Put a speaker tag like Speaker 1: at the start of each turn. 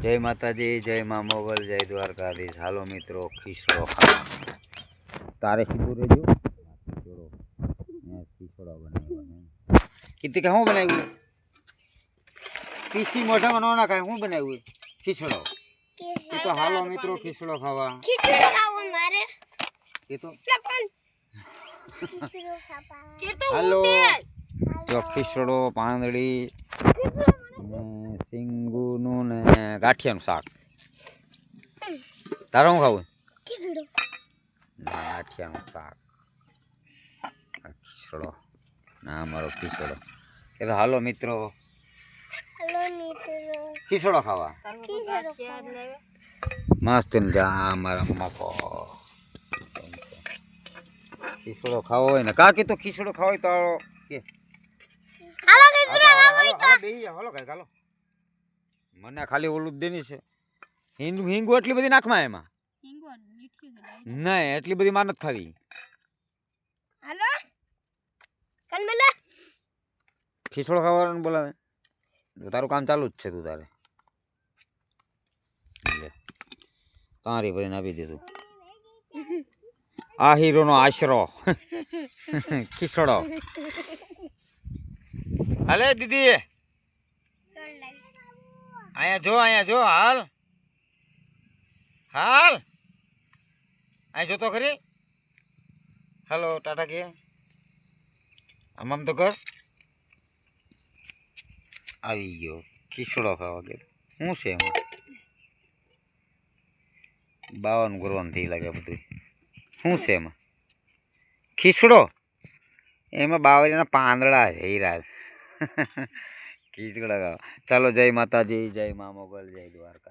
Speaker 1: જય માતાજી જય મા મોગલ જય દ્વારકાધીશ હાલો મિત્રો ખીસડો ખાવા તારે સીધું રહેજો ખીચડો મેં ખીચડો બનાવ્યો કીધી કે શું બનાવ્યું પીસી મોઢામાં ન નાખાય શું બનાવ્યું ખીચડો એ તો હાલો મિત્રો ખીચડો ખાવા
Speaker 2: ખીચડો ખાવો મારે
Speaker 1: એ તો
Speaker 2: ખીચડો ખાવા
Speaker 1: હાલો જો ખીચડો પાંદડી ને સિંગુનું ને ગાંઠિયાનું શાક. તારે શું ખાવું? ગાંઠિયાનું શાક. ખીચડો. ના મારો ખીચડો. એ તો હાલો મિત્રો.
Speaker 2: હલો
Speaker 1: ખીચડો ખાવા. મસ્ત જા મકો ખીચડો ખાવો હોય ને. કાકી તો ખીચડો ખાવો હોય તો કે.
Speaker 2: હાલો
Speaker 1: હાલો, હાલો, હાલો, હાલો હાલો. મને ખાલી ઓલું જ દેની છે. હિંગ હિંગો એટલી બધી નાખમાં એમાં? નહીં એટલી બધી માનત ખાવી.
Speaker 2: હાલો? કલમલા
Speaker 1: ખીચડો ખાવાનું બોલાવે. તારું કામ ચાલુ જ છે તું તારે. તારી ભરીને આપી દીધું આ હીરોનો આશરો. ખીસડો હાલે દીદી. અહીંયા જો અહીંયા જો, હાલ. હાલ. અહીં જોતો ખરી. હાલો, ટાટા કે. આમ આમ તો કર. આવી ગયો. ખીસડો ખાવા ગયો. શું છે એમાં? બાવન કરવાનું થઈ લાગે બધું. શું છે એમાં? ખીસડો એમાં બાવળીના પાંદડા છે એ ખીચડા ખાવા ચાલો જય માતાજી જય મા મોગલ જય દ્વારકાધીશ